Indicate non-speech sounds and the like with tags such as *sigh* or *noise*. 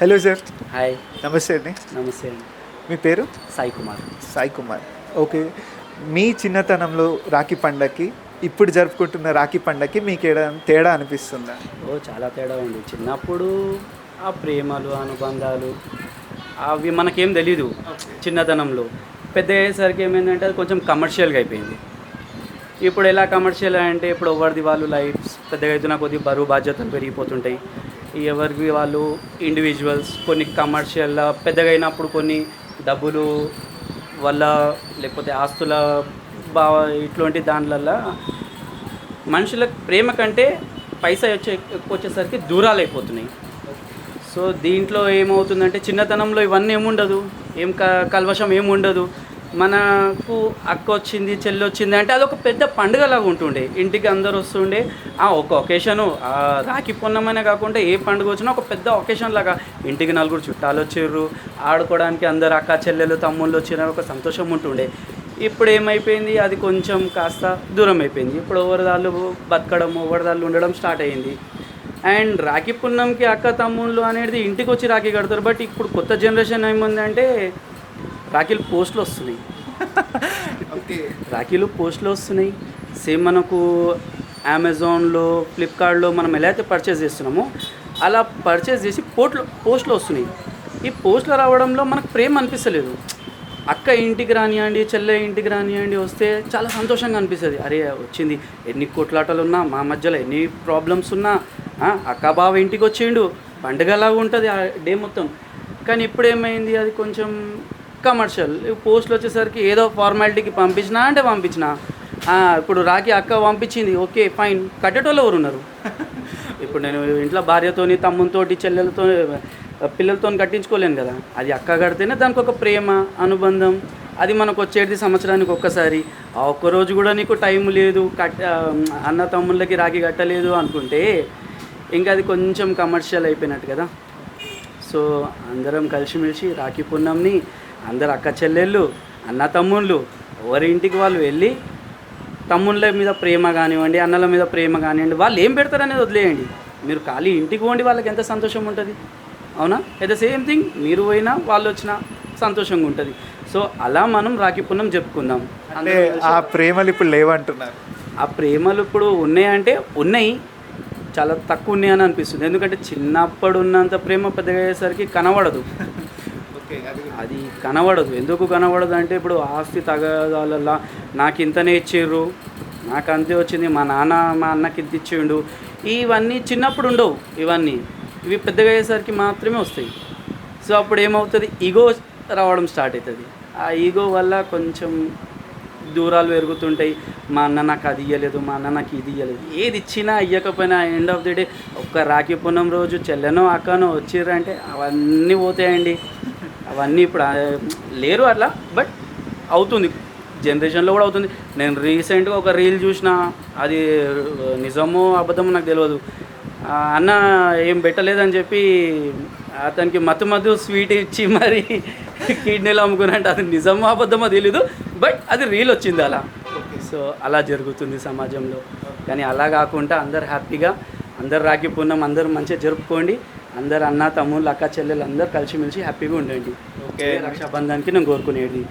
Hello sir. Hi. నమస్తే అండి. నమస్తే అండి. మీ పేరు? సాయి కుమార్. సాయి కుమార్. ఓకే. మీ చిన్నతనంలో రాఖీ పండగకి ఇప్పుడు జరుపుకుంటున్న రాఖీ పండగకి మీకు ఏడా తేడా అనిపిస్తుందా? ఓ చాలా తేడా ఉంది. చిన్నప్పుడు ఆ ప్రేమలు అనుబంధాలు అవి మనకేం తెలీదు చిన్నతనంలో. పెద్ద అయ్యేసరికి ఏమైందంటే అది కొంచెం కమర్షియల్గా అయిపోయింది. ఇప్పుడు ఎలా కమర్షియల్ అంటే ఇప్పుడు ఎవరిది వాళ్ళు లైఫ్స్ పెద్దగా అవుతున్న కొద్ది బరువు బాధ్యతలు పెరిగిపోతుంటాయి. ఎవరికి వాళ్ళు ఇండివిజువల్స్ కొన్ని కమర్షియల్ పెద్దగా అయినప్పుడు కొన్ని డబ్బులు వల్ల లేకపోతే ఆస్తుల బా ఇటువంటి దానిలల్ల మనుషుల ప్రేమ కంటే పైసా వచ్చే వచ్చేసరికి దూరాలు అయిపోతున్నాయి. సో దీంట్లో ఏమవుతుందంటే చిన్నతనంలో ఇవన్నీ ఏముండదు. ఏం క కల్వశం ఏముండదు. మనకు అక్క వచ్చింది చెల్లి వచ్చింది అంటే అదొక పెద్ద పండుగలాగా ఉంటుండే. ఇంటికి అందరు వస్తుండే. ఆ ఒక ఒకేషను రాఖీ పొన్నమనే కాకుండా ఏ పండుగ వచ్చినా ఒక పెద్ద ఒకేషన్ లాగా ఇంటికి నలుగురు చుట్టాలు వచ్చిర్రు ఆడుకోవడానికి అందరు అక్క చెల్లెలు తమ్ముళ్ళు వచ్చిన ఒక సంతోషం ఉంటుండే. ఇప్పుడు ఏమైపోయింది? అది కొంచెం కాస్త దూరం అయిపోయింది. ఇప్పుడు ఎవరిదాళ్ళు బతకడం ఎవరిదాళ్ళు ఉండడం స్టార్ట్ అయ్యింది. అండ్ రాఖీ పున్నంకి అక్క తమ్ముళ్ళు అనేది ఇంటికి వచ్చి రాఖీ కడతారు. బట్ ఇప్పుడు కొత్త జనరేషన్ ఏముందంటే రాఖీలు పోస్టులు వస్తున్నాయి. రాఖీలు పోస్టులు వస్తున్నాయి. సేమ్ మనకు అమెజాన్లో ఫ్లిప్కార్ట్లో మనం ఎలా అయితే పర్చేస్ చేస్తున్నామో అలా పర్చేస్ చేసి పోస్ట్లో పోస్టులు వస్తున్నాయి. ఈ పోస్టులు రావడంలో మనకు ప్రేమ అనిపిస్తలేదు. అక్క ఇంటికి రానియండి చెల్లె ఇంటికి రానియండి వస్తే చాలా సంతోషంగా అనిపిస్తుంది. అరే వచ్చింది. ఎన్ని కొట్లాటలు ఉన్నా మా మధ్యలో ఎన్ని ప్రాబ్లమ్స్ ఉన్నా అక్క బావ ఇంటికి వచ్చిండు. పండుగలాగా ఉంటుంది ఆ డే మొత్తం. కానీ ఇప్పుడు ఏమైంది అది కొంచెం కమర్షియల్ పోస్టులు వచ్చేసరికి ఏదో ఫార్మాలిటీకి పంపించినా అంటే పంపించిన. ఇప్పుడు రాకి అక్క పంపించింది ఓకే ఫైన్ కట్టేటోళ్ళు ఎవరు ఉన్నారు? *laughs* ఇప్పుడు నేను ఇంట్లో భార్యతోని తమ్మునితోటి చెల్లెలతో పిల్లలతో కట్టించుకోలేను కదా. అది అక్క కడితేనే దానికి ఒక ప్రేమ అనుబంధం. అది మనకు వచ్చేది సంవత్సరానికి ఒక్కసారి. ఆ ఒక్క రోజు కూడా నీకు టైం లేదు కట్ ఆ, అన్న తమ్ముళ్ళకి రాగి కట్టలేదు అనుకుంటే ఇంకా అది కొంచెం కమర్షియల్ అయిపోయినట్టు కదా. సో అందరం కలిసిమెలిసి రాఖీ పున్నంని అందరు అక్క చెల్లెళ్ళు అన్న తమ్ముళ్ళు ఎవరి ఇంటికి వాళ్ళు వెళ్ళి తమ్ముళ్ళ మీద ప్రేమ కానివ్వండి అన్నల మీద ప్రేమ కానివ్వండి వాళ్ళు ఏం పెడతారనేది వదిలేయండి. మీరు ఖాళీ ఇంటికి పోండి వాళ్ళకి ఎంత సంతోషం ఉంటుంది. అవునా? ఎట్ ద సేమ్ థింగ్ మీరు పోయినా వాళ్ళు వచ్చినా సంతోషంగా ఉంటుంది. సో అలా మనం రాఖీ పున్నం చెప్పుకుందాం అంటే ఆ ప్రేమలు ఇప్పుడు లేవంటున్నారు. ఆ ప్రేమలు ఇప్పుడు ఉన్నాయంటే ఉన్నాయి. చాలా తక్కువ ఉన్నాయని అనిపిస్తుంది. ఎందుకంటే చిన్నప్పుడు ఉన్నంత ప్రేమ పెద్దగా అయ్యేసరికి కనబడదు. అది అది కనబడదు. ఎందుకు కనబడదు అంటే ఇప్పుడు ఆస్తి తగదాలల్లా నాకు ఇంతనే ఇచ్చిర్రు. నాకు అంతే వచ్చింది. మా నాన్న మా అన్నకి ఇంత ఇచ్చిండు. ఇవన్నీ చిన్నప్పుడు ఉండవు. ఇవన్నీ ఇవి పెద్దగా అయ్యేసరికి మాత్రమే వస్తాయి. సో అప్పుడు ఏమవుతుంది? ఈగో రావడం స్టార్ట్ అవుతుంది ఆ ఈగో వల్ల కొంచెం దూరాలు పెరుగుతుంటాయి. మా అన్న నాకు అది ఇయ్యలేదు. మా అన్న నాకు ఇది ఇయ్యలేదు. ఏది ఇచ్చినా ఇవ్వకపోయినా ఎండ్ ఆఫ్ ది డే ఒక్క రాఖీ పున్నం రోజు చెల్లెనో అక్కనో వచ్చిర్రంటే అవన్నీ పోతాయండి. అవన్నీ ఇప్పుడు లేరు అట్లా బట్ అవుతుంది. జనరేషన్లో కూడా అవుతుంది. నేను రీసెంట్గా ఒక రీల్ చూసిన అది నిజమో అబద్ధమో నాకు తెలియదు అన్న ఏం పెట్టలేదని చెప్పి అతనికి మత్తు మత్తు స్వీట్ ఇచ్చి మరి కిడ్నీలు అమ్ముకున్నట్టు అది నిజమో అబద్ధమో తెలీదు బట్ అది రీల్ వచ్చింది అలా. సో అలా జరుగుతుంది సమాజంలో. కానీ అలా కాకుండా అందరు హ్యాపీగా అందరు రాఖీ పూర్ణం అందరూ మంచిగా జరుపుకోండి. అందరు అన్న తమ్ముళ్ళు అక్క చెల్లెలు అందరూ కలిసిమెలిసి హ్యాపీగా ఉండండి ఓకే. రక్షాబంధానికి నేను కోరుకునేది